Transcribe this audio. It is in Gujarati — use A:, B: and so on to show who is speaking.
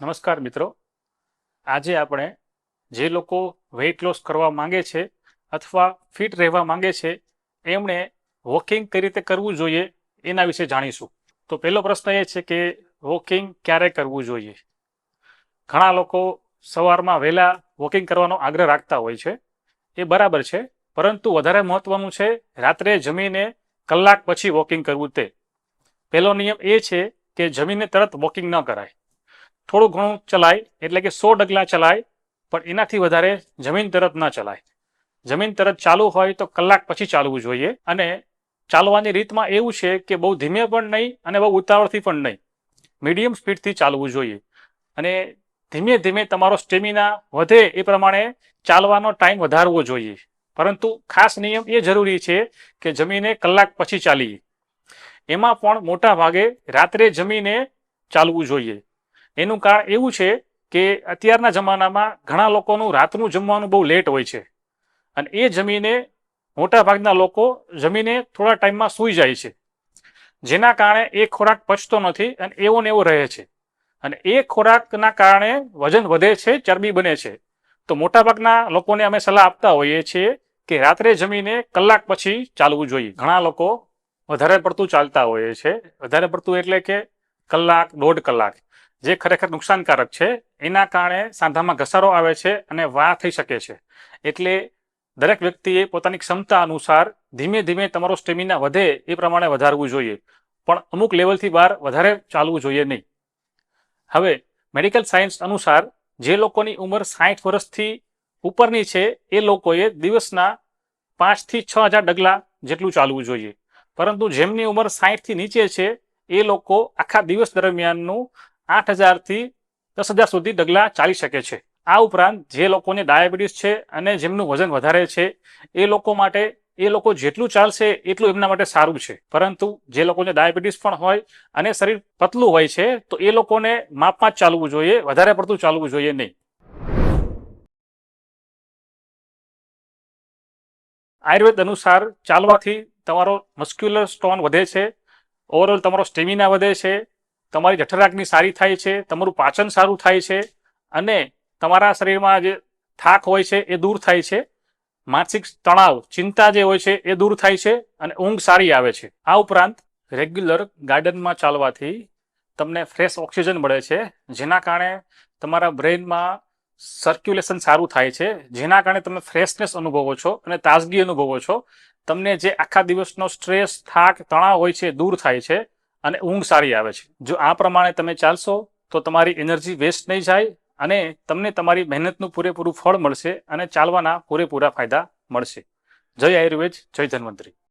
A: નમસ્કાર મિત્રો. આજે આપણે જે લોકો વેઇટ લોસ કરવા માંગે છે અથવા ફિટ રહેવા માંગે છે, એમણે વોકિંગ કઈ રીતે કરવું જોઈએ એના વિશે જાણીશું. તો પહેલો પ્રશ્ન એ છે કે વોકિંગ ક્યારે કરવું જોઈએ? ઘણા લોકો સવારમાં વહેલા વોકિંગ કરવાનો આગ્રહ રાખતા હોય છે. એ બરાબર છે, પરંતુ વધારે મહત્વનું છે રાત્રે જમીને કલાક પછી વોકિંગ કરવું તે. પહેલો નિયમ એ છે કે જમીને તરત વોકિંગ ન કરાય. થોડું ઘણું ચલાય, એટલે કે સો ડગલા ચલાય, પણ એનાથી વધારે જમીન તરત ન ચલાય. જમીન તરત ચાલુ હોય તો કલાક પછી ચાલવું જોઈએ. અને ચાલવાની રીતમાં એવું છે કે બહુ ધીમે પણ નહીં અને બહુ ઉતાવળથી પણ નહીં. મીડિયમ સ્પીડથી ચાલવું જોઈએ. અને ધીમે ધીમે તમારો સ્ટેમિના વધે એ પ્રમાણે ચાલવાનો ટાઈમ વધારવો જોઈએ. પરંતુ ખાસ નિયમ એ જરૂરી છે કે જમીને કલાક પછી ચાલીએ. એમાં પણ મોટા ભાગે રાત્રે જમીને ચાલવું જોઈએ. એનું કારણ એવું છે કે અત્યારના જમાનામાં ઘણા લોકોનું રાતનું જમવાનું બહુ લેટ હોય છે. અને એ જમીને મોટાભાગના લોકો જમીને થોડા ટાઈમમાં સૂઈ જાય છે. જેના કારણે એ ખોરાક પચતો નથી અને એવો ને એવો રહે છે. અને એ ખોરાકના કારણે વજન વધે છે, ચરબી બને છે. તો મોટાભાગના લોકોને અમે સલાહ આપતા હોઈએ છીએ કે રાત્રે જમીને કલાક પછી ચાલવું જોઈએ. ઘણા લોકો વધારે પડતું ચાલતા હોઈએ છે. વધારે પડતું એટલે કે કલાક, દોઢ કલાક. જે ખરેખર નુકસાનકારક છે, એના કારણે સાંધામાં ઘસારો આવે છે અને વા થઈ શકે છે. એટલે દરેક વ્યક્તિએ પોતાની ક્ષમતા અનુસાર ધીમે ધીમે તમારો સ્ટેમિના વધે એ પ્રમાણે વધારવું જોઈએ. પણ અમુક લેવલથી બહાર વધારે ચાલવું જોઈએ નહીં. હવે, મેડિકલ સાયન્સ અનુસાર જે લોકોની ઉંમર સાઠ વર્ષથી ઉપરની છે, એ લોકોએ દિવસના પાંચથી છ હજાર ડગલા જેટલું ચાલવું જોઈએ. પરંતુ જેમની ઉંમર સાઠથી નીચે છે, એ લોકો આખા દિવસ દરમિયાનનું આઠ હજારથી દસ હજાર સુધી ડગલા ચાલી શકે છે. આ ઉપરાંત જે લોકોને ડાયાબિટીસ છે અને જેમનું વજન વધારે છે, એ લોકો માટે, એ લોકો જેટલું ચાલશે એટલું એમના માટે સારું છે. પરંતુ જે લોકોને ડાયાબિટીસ પણ હોય અને શરીર પતલું હોય છે, તો એ લોકોને માપમાં જ ચાલવું જોઈએ, વધારે પડતું ચાલવું જોઈએ નહીં. આયુર્વેદ અનુસાર ચાલવાથી તમારો મસ્ક્યુલર સ્ટોન વધે છે, ઓવરઓલ તમારો સ્ટેમિના વધે છે તમારી જઠરાગ્નિ સારી થાય છે, તમારું પાચન સારું થાય છે અને તમારા શરીરમાં જે થાક હોય છે એ દૂર થાય છે. માનસિક તણાવ, ચિંતા જે હોય છે એ દૂર થાય છે અને ઊંઘ સારી આવે છે. આ ઉપરાંત રેગ્યુલર ગાર્ડનમાં ચાલવાથી તમને ફ્રેશ ઓક્સિજન મળે છે, જેના કારણે તમારા બ્રેઇનમાં સર્ક્યુલેશન સારું થાય છે, જેના કારણે તમે ફ્રેશનેસ અનુભવો છો અને તાજગી અનુભવો છો. તમને જે આખા દિવસનો સ્ટ્રેસ, થાક, તણાવ હોય છે દૂર થાય છે. અને ઊંઘ સારી આવે છે. જો આ પ્રમાણે તમે ચાલશો, તો તમારી એનર્જી વેસ્ટ નહીં જાય અને તમને તમારી મહેનતનું પૂરેપૂરું ફળ મળશે અને ચાલવાના પૂરેપૂરા ફાયદા મળશે. જય આયુર્વેદ, જય ધન્વંતરી.